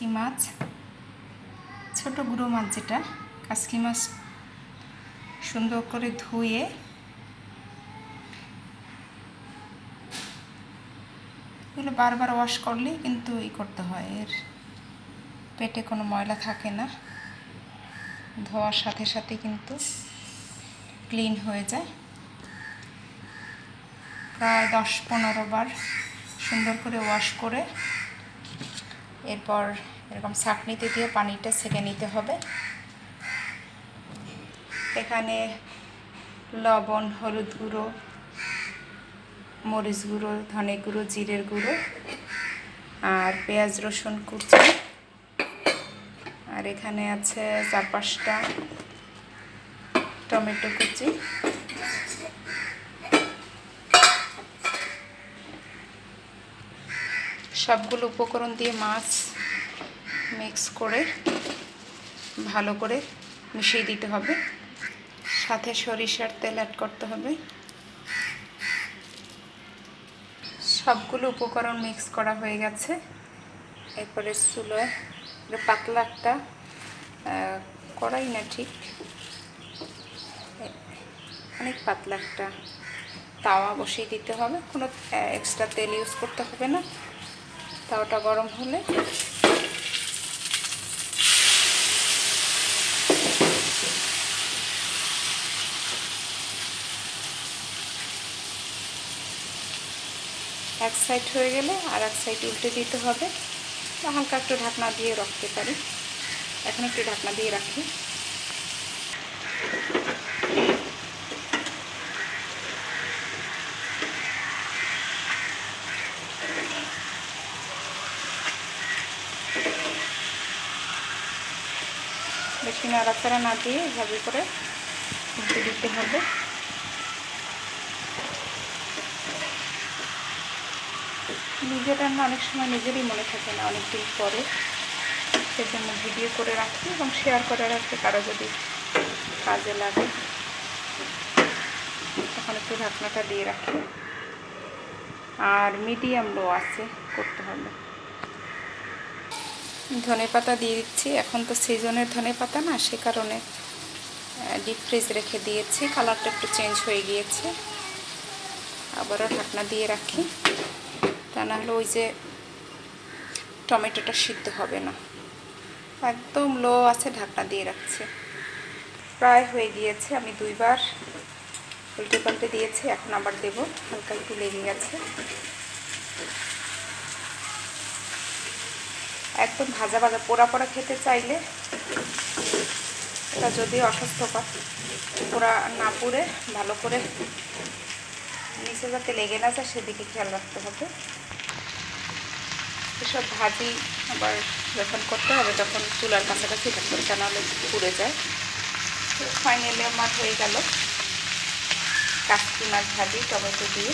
কাসকি মাছ, ছোট গুঁড়ো মাছ যেটা, কাসকি মাছ সুন্দর করে ধুয়ে এগুলো বারবার ওয়াশ করলেই কিন্তু ই করতে হয়, এর পেটে কোনো ময়লা থাকে না, ধোয়ার সাথে সাথে কিন্তু ক্লিন হয়ে যায়। প্রায় দশ পনেরো বার সুন্দর করে ওয়াশ করে এরপর এরকম ছাঁকনিতে দিয়ে পানিটা ছেঁকে নিতে হবে। এখানে লবণ, হলুদ গুঁড়ো, মরিচ গুঁড়ো, ধনে গুঁড়ো, জিরের গুঁড়ো আর পেঁয়াজ, রসুন কুচি। আর এখানে আছে চার পাঁচটা টমেটো কুচি। সবগুলো উপকরণ দিয়ে মাছ মিক্স করে, ভালো করে মিশিয়ে দিতে হবে। সাথে সরিষার তেল অ্যাড করতে হবে। সবগুলো উপকরণ মিক্স করা হয়ে গেছে। এরপরে একটা পাতলা একটা কড়াই না ঠিক? অনেক পাতলা একটা তাওয়া বসিয়ে দিতে হবে। কোনো এক্সট্রা তেল ইউজ করতে হবে না। তাওয়াটা গরম হলে এক সাইড হয়ে গেলে আর এক সাইড উল্টে দিতে হবে। হালকা একটু ঢাকনা দিয়ে রাখতে পারি। এখন একটু ঢাকনা দিয়ে রাখি। বেশি নাড়াচাড়া না দিয়ে এভাবে করে দিতে হবে। নিজের রান্না অনেক সময় নিজেরই মনে থাকে না অনেক দিন পরে। সেজন্য ভিডিও করে রাখি এবং শেয়ার করে রাখতে কারও যদি কাজে লাগে। তখন একটু ঢাকনাটা দিয়ে রাখি। আর মিডিয়াম লো আছে, করতে হবে। ধনে পাতা দিয়ে দিচ্ছি। এখন তো সিজনের ধনে পাতা না, সে কারণে ডিপ ফ্রিজ রেখে দিয়েছি। কালারটা একটু চেঞ্জ হয়ে গিয়েছে। আবারও ঢাকনা দিয়ে রাখি। তা না হলে ওই যে টমেটোটা সিদ্ধ হবে না। একদম লো আছে, ঢাকনা দিয়ে রাখছি। প্রায় হয়ে গিয়েছে, আমি দুইবার উল্টে পাল্টে দিয়েছি, এখন আবার দেব। হালকা একটু লেগে গেছে। একদম ভাজা ভাজা পোড়া পোড়া খেতে চাইলে এটা যদি অস্বাস্থ্যকর, পোড়া না পুড়ে ভালো করে নিচে যাতে লেগে না যায় সেদিকে খেয়াল রাখতে হবে। এসব ভাজি আবার যখন করতে হবে তখন চুলার কাছাকাছি থাকতে হবে নাহলে পুড়ে যায়। ফাইনালি আমার হয়ে গেল। কাস্তি মাছ ভাজি, টমেটো দিয়ে।